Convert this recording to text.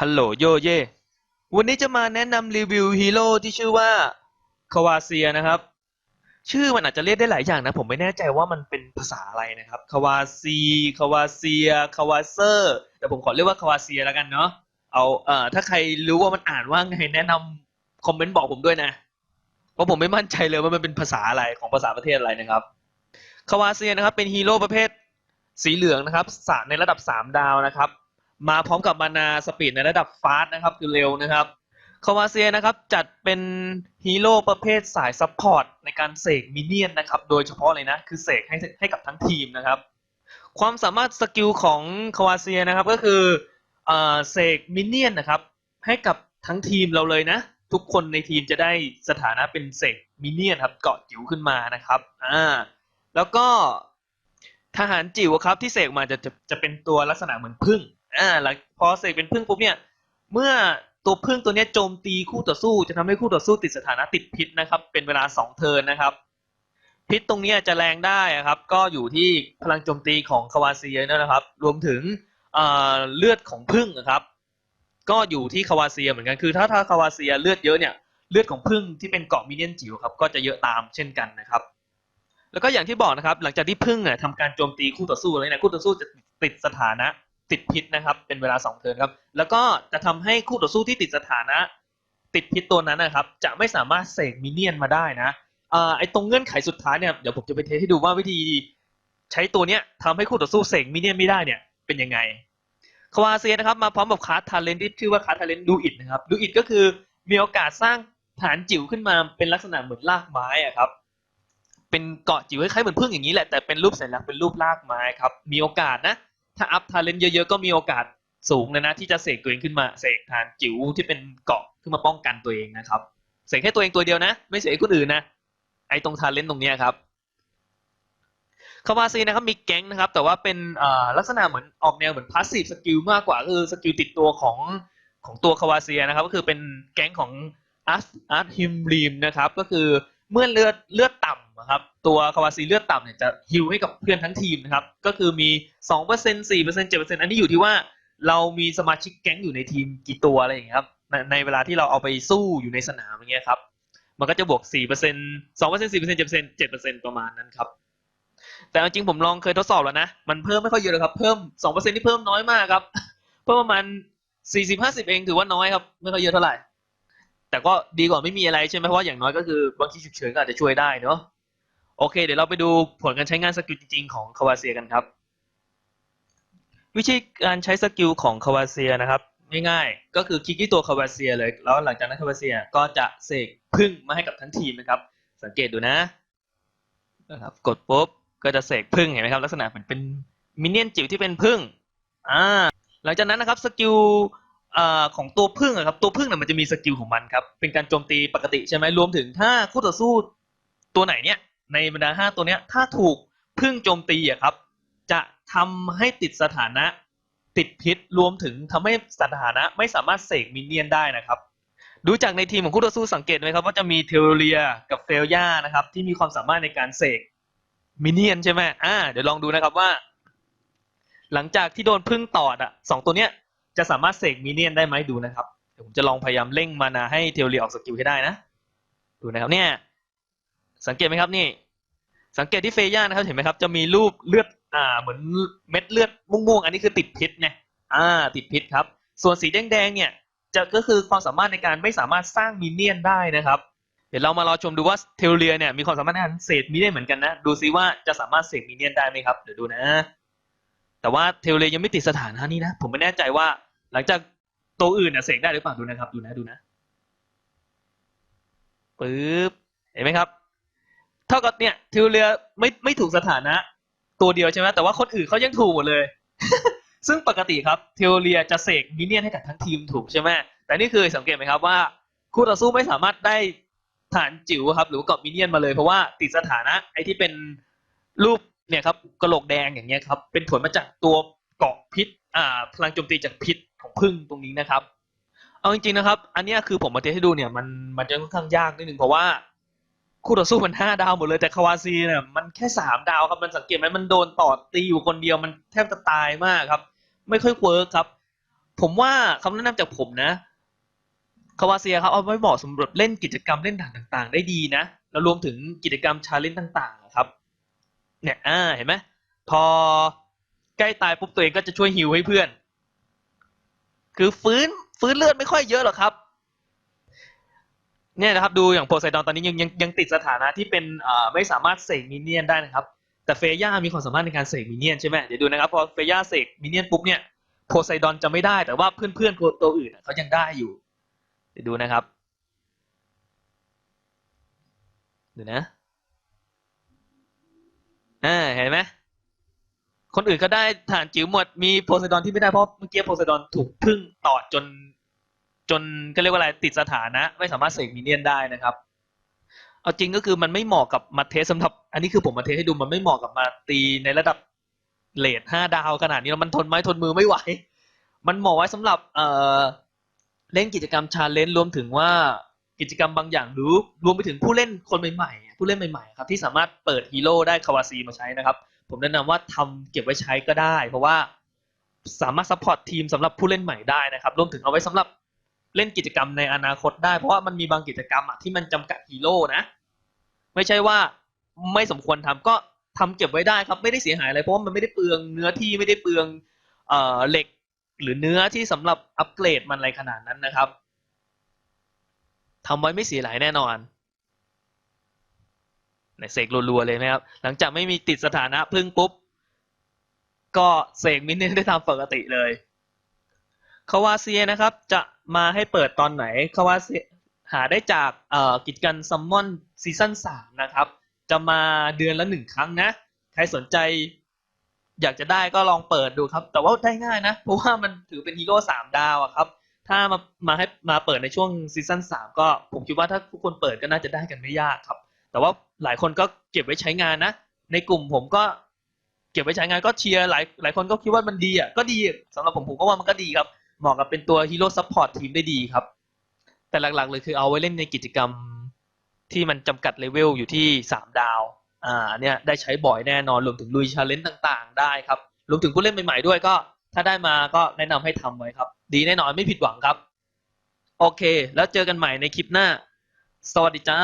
ฮัลโหลโยเย่วันนี้จะมาแนะนำรีวิวฮีโร่ที่ชื่อว่าคาวาเซียนะครับ ชื่อมันอาจจะเรียกได้หลายอย่างนะ ผมไม่แน่ใจว่ามันเป็นภาษาอะไรนะครับคาวาซีคาวาเซียคาวาเซอร์แต่ผมขอเรียกว่าคาวาเซียแล้วกันเนาะเอาเอ่อถ้าใครรู้ว่ามันอ่านว่าไงแนะนำคอมเมนต์บอกผมด้วยนะเพราะผมไม่มั่นใจเลยว่ามันเป็นภาษาอะไรของภาษาประเทศอะไรนะครับคาวาเซียนะครับเป็นฮีโร่ประเภทสีเหลืองนะครับในระดับสามดาวนะครับ มาพร้อมกับมานาสปีดในระดับฟาสต์นะครับ คือเร็วนะครับคาวาเซียนะครับจัดเป็นฮีโร่ประเภทสายซัพพอร์ตในการเสกมินเนี่ยนนะครับโดยเฉพาะเลยนะ คือเสกให้ให้กับทั้งทีมนะครับ ความสามารถสกิลของคาวาเซียนะครับก็คือเสกมินเนี่ยนนะครับให้กับทั้งทีมเราเลยนะ ทุกคนในทีมจะได้สถานะเป็นเสกมินเนี่ยนครับเกาะจิ๋วขึ้นมานะครับอ่าแล้วก็ทหารจิ๋วครับที่เสกมาจะจะจะเป็นตัวลักษณะเหมือนพึ่ง อ่าแล้วพอเสกเป็นพึ่งปุ๊บเนี่ย เมื่อตัวพึ่งตัวนี้โจมตีคู่ต่อสู้ จะทำให้คู่ต่อสู้ติดสถานะติดพิษนะครับ เป็นเวลาสองเทินนะครับ พิษตรงนี้จะแรงได้อะครับ ก็อยู่ที่พลังโจมตีของคาวาเซียนั่นนะครับ รวมถึงเอ่อเลือดของพึ่งนะครับ ก็อยู่ที่คาวาเซียเหมือนกันคือถ้าถ้าคาวาเซียเลือดเยอะเนี่ยเลือดของพึ่งที่เป็นเกาะมินเนี่ยนจิ๋วครับก็จะเยอะตามเช่นกันนะครับ แล้วก็อย่างที่บอกนะครับ หลังจากที่พึ่งอะทำการโจมตีคู่ต่อสู้แล้วเนี่ยคู่ต่อสู้จะติดสถานะ ติดพิษนะครับ เป็นเวลาสองเทิร์นครับ แล้วก็จะทำให้คู่ต่อสู้ที่ติดสถานะ ติดพิษตัวนั้นนะครับ จะไม่สามารถเสกมินเนี่ยนมาได้นะอ่าไอ้ตรงเงื่อนไขสุดท้ายเนี่ยเดี๋ยวผมจะไปเทสให้ดูว่าวิธีใช้ตัวเนี้ยทำให้คู่ต่อสู้เสกมินเนี่ยนไม่ได้เนี่ยเป็นยังไงคาวาเซียนะครับมาพร้อมกับคาร์ทาเลนที่ชื่อว่าคาร์ทาเลนดูอิดนะครับดูอิดก็คือมีโอกาสสร้างฐานจิ๋วขึ้นมาเป็นลักษณะเหมือนรากไม้อะครับเป็นเกาะจิ๋วคล้ายๆเหมือนพึ่งอย่างนี้แหละแต่เป็นรูปสัญลักษณ์เป็นรูปรากไม้ครับมีโอกาสนะ ถ้าอัพทาเลนเยอะๆก็มีโอกาสสูงเลยนะ ที่จะเสกตัวเองขึ้นมาเสกฐานจิ๋วที่เป็นเกาะขึ้นมาป้องกันตัวเองนะครับเสกแค่ตัวเองตัวเดียวนะ ไม่เสกให้คนอื่นนะไอ้ตรงทาเลนตรงเนี้ยครับคาวาซีนะครับมีแก๊งนะครับ แต่ว่าเป็นลักษณะเหมือนออกแนวเหมือนพาสซีฟสกิลมากกว่าคือสกิลติดตัวของของตัวคาวาเซียนะครับ ก็คือเป็นแก๊งของอาร์ตอาร์ตฮิมรีมนะครับ ก็คือ เมื่อเลือดเลือดต่ำอะครับตัวคาวาซีเลือดต่ำเนี่ยจะฮิวให้กับเพื่อนทั้งทีมนะครับก็คือมีสองเปอร์เซ็นสี่เปอร์เซ็นเจ็ดเปอร์เซ็นอันนี้อยู่ที่ว่าเรามีสมาชิกแก๊งอยู่ในทีมกี่ตัวอะไรอย่างเงี้ยครับในในเวลาที่เราเอาไปสู้อยู่ในสนามอย่างเงี้ยครับมันก็จะบวกสี่เปอร์เซ็นสองเประมาณนั้นครับแต่จริงผมลองเคยทดสอบแล้วนะ มันเพิ่มไม่ค่อยเยอะเลยครับ เพิ่มสองเปอร์เซ็นที่เพิ่มน้อยมากครับ เพิ่มประมาณสี่สิบห้าสิบเองถือว่าน้อยครับ ไม่ค่อยเยอะเท่าไหร่ แต่ก็ดีกว่าไม่มีอะไรใช่ไหมเพราะว่าอย่างน้อยก็คือบางทีฉุกเฉินก็อาจจะช่วยได้เนาะโอเค เดี๋ยวเราไปดูผลการใช้งานสกิลจริงๆของคาวาเซียกันครับ วิธีการใช้สกิลของคาวาเซียนะครับง่ายๆก็คือคลิกที่ตัวคาวาเซียเลย แล้วหลังจากนั้นคาวาเซียก็จะเสกพึ่งมาให้กับทั้งทีมนะครับ สังเกตดูนะนะครับกดปุ๊บก็จะเสกพึ่งเห็นไหมครับ ลักษณะเหมือนเป็นมินเนี่ยนจิ๋วที่เป็นพึ่งอ่าหลังจากนั้นนะครับสกิล อ่าของตัวพึ่งอะครับตัวพึ่งเนี่ยมันจะมีสกิลของมันครับเป็นการโจมตีปกติใช่ไหมรวมถึงถ้าคู่ต่อสู้ตัวไหนเนี่ยในบรรดาห้าตัวเนี้ยถ้าถูกพึ่งโจมตีอะครับ จะทำให้ติดสถานะ ติดพิษรวมถึงทำให้สถานะไม่สามารถเสกมินเนี่ยนได้นะครับ ดูจากในทีมของคู่ต่อสู้สังเกตไหมครับว่าจะมีเทโรเรียกับเฟลย่านะครับที่มีความสามารถในการเสกมินเนี่ยนใช่ไหมอ่าเดี๋ยวลองดูนะครับว่า หลังจากที่โดนพึ่งตอดอะสองตัวเนี้ย จะสามารถเสกมินเนี่ยนได้ไหมดูนะครับเดี๋ยวผมจะลองพยายามเร่งมานาให้เทโรเรีออกสกิลให้ได้นะ ดูนะครับเนี่ย สังเกตไหมครับนี่ สังเกตที่เฟย่านะครับเห็นไหมครับ จะมีรูปเลือดอ่าเหมือนเม็ดเลือดม่วงๆอันนี้คือติดพิษไงอ่า ติดพิษครับ ส่วนสีแดงๆเนี่ยจะก็คือความสามารถในการไม่สามารถสร้างมินเนี่ยนได้นะครับ เดี๋ยวเรามารอชมดูว่าเทโรเรียเนี่ยมีความสามารถในการเสกมินเนี่ยนเหมือนกันนะดูซิว่าจะสามารถเสกมินเนี่ยนได้ไหมครับเดี๋ยวดูนะแต่ว่าเทโรเรียยังไม่ติดสถานะนี้นะ ผมไม่แน่ใจว่า หลังจากตัวอื่นเนี่ยเสกได้หรือเปล่าดูนะครับ ดูนะดูนะปึ๊บเห็นไหมครับ เท่ากับเนี่ยเทโรเรียไม่ไม่ถูกสถานะ ตัวเดียวใช่ไหมแต่ว่าคนอื่นเขายังถูกหมดเลย ซึ่งปกติครับเทโอเรียจะเสกมินเนี่ยนให้กับทั้งทีมถูกใช่ไหมแต่นี่คือสังเกตไหมครับว่าคู่ต่อสู้ไม่สามารถได้ฐานจิ๋วครับ หรือเกาะมินเนี่ยนมาเลยเพราะว่าติดสถานะไอ้ที่เป็นรูปเนี่ยครับกระโหลกแดงอย่างเงี้ยครับเป็นผลมาจากตัว เกาะพิษอ่าพลังโจมตีจากพิษของพึ่งตรงนี้นะครับ เอาจริงๆนะครับ อันเนี้ยคือผมมาเทสให้ดูเนี่ยมันมันจะค่อนข้างยากนิดนึงเพราะว่าคู่ต่อสู้มันห้าดาวหมดเลยแต่คาวาซีเนี่ยมันแค่สามดาวครับมันสังเกตไหมมันโดนต่อตีอยู่คนเดียวมันแทบจะตายมากครับ ไม่ค่อยเวิร์กครับ ผมว่าคำแนะนำจากผมนะคาวาเซียครับเอาไว้เหมาะสำหรับเล่นกิจกรรมเล่นด่านต่างๆ ได้ดีนะแล้วรวมถึงกิจกรรมชาเลนจ์ต่างๆครับ เนี่ยอ่าเห็นไหมพอ ใกล้ตายปุ๊บตัวเองก็จะช่วยฮิวให้เพื่อน คือฟื้นฟื้นเลือดไม่ค่อยเยอะหรอกครับ เนี่ยนะครับดูอย่างโพไซดอนตอนนี้ยังยังยังติดสถานะที่เป็นไม่สามารถเสกมินเนี่ยนได้นะครับ แต่เฟย่ามีความสามารถในการเสกมินเนี่ยนใช่ไหมเดี๋ยวดูนะครับพอเฟย่าเสกมินเนี่ยนปุ๊บเนี่ยโพไซดอนจะไม่ได้แต่ว่าเพื่อนๆตัวตัวอื่นเขายังได้อยู่ เดี๋ยวดูนะครับเดูนะอ่าเห็นไหม คนอื่นก็ได้ฐานจิ๋วหมดมีโพไซดอนที่ไม่ได้เพราะเมื่อกี้โพไซดอนถูกพึ่งต่อจน จนก็เรียกว่าอะไรติดสถานะ ไม่สามารถเสกมิเนียนได้นะครับ เอาจริงก็คือมันไม่เหมาะกับมาเทสสำหรับ อันนี้คือผมมาเทสให้ดูมันไม่เหมาะกับมาตีในระดับเลทห้าดาวขนาดนี้มันทนไม้ทนมือไม่ไหว มันเหมาะไว้สำหรับเอ่อเล่นกิจกรรมชาเลนจ์รวมถึงว่ากิจกรรมบางอย่างหรือรวมไปถึงผู้เล่นคนใหม่ๆผู้เล่นใหม่ๆครับที่สามารถเปิดฮีโร่ได้คาวาซีมาใช้นะครับ ผมแนะนำว่าทำเก็บไว้ใช้ก็ได้ เพราะว่าสามารถซัพพอร์ตทีมสำหรับผู้เล่นใหม่ได้นะครับรวมถึงเอาไว้สำหรับเล่นกิจกรรมในอนาคตได้ เพราะว่ามันมีบางกิจกรรมอะที่มันจำกัดฮีโร่นะไม่ใช่ว่าไม่สมควรทำก็ทำเก็บไว้ได้ครับไม่ได้เสียหายอะไรเพราะว่ามันไม่ได้เปลืองเนื้อที่ไม่ได้เปลืองเอ่อเหล็กหรือเนื้อที่สำหรับอัปเกรดมันอะไรขนาดนั้นนะครับทำไว้ไม่เสียหายแน่นอน ในเสกรัวๆเลยนะครับ หลังจากไม่มีติดสถานะพึ่งปุ๊บ ก็เสกมินเนี่ยนได้ตามปกติเลยคาวาเซียนะครับ จะมาให้เปิดตอนไหนคาวาเซียหาได้จากกิจการซัมมอนซีซั่นสามนะครับ จะมาเดือนละหนึ่งครั้งนะ ใครสนใจอยากจะได้ก็ลองเปิดดูครับ แต่ว่าได้ง่ายนะ เพราะว่ามันถือเป็นฮีโร่สามดาวอะครับ ถ้ามามาให้มาเปิดในช่วงซีซั่นสามก็ผมคิดว่าถ้าทุกคนเปิดก็น่าจะได้กันไม่ยากครับ แต่ว่าหลายคนก็เก็บไว้ใช้งานนะ ในกลุ่มผมก็เก็บไว้ใช้งานก็เชียร์หลายหลายคนก็คิดว่ามันดีอะก็ดีสำหรับผมผมก็ว่ามันก็ดีครับ เหมาะกับเป็นตัวฮีโร่ซัพพอร์ตทีมได้ดีครับ แต่หลักๆเลยคือเอาไว้เล่นในกิจกรรมที่มันจำกัดเลเวลอยู่ที่สามดาว อ่าเนี่ยได้ใช้บ่อยแน่นอนรวมถึงลุยชาเลนจ์ต่างๆ ได้ครับรวมถึงผู้เล่นใหม่ๆด้วยก็ ถ้าได้มาก็แนะนำให้ทำไว้ครับ ดีแน่นอนไม่ผิดหวังครับ โอเค แล้วเจอกันใหม่ในคลิปหน้า สวัสดีจ้า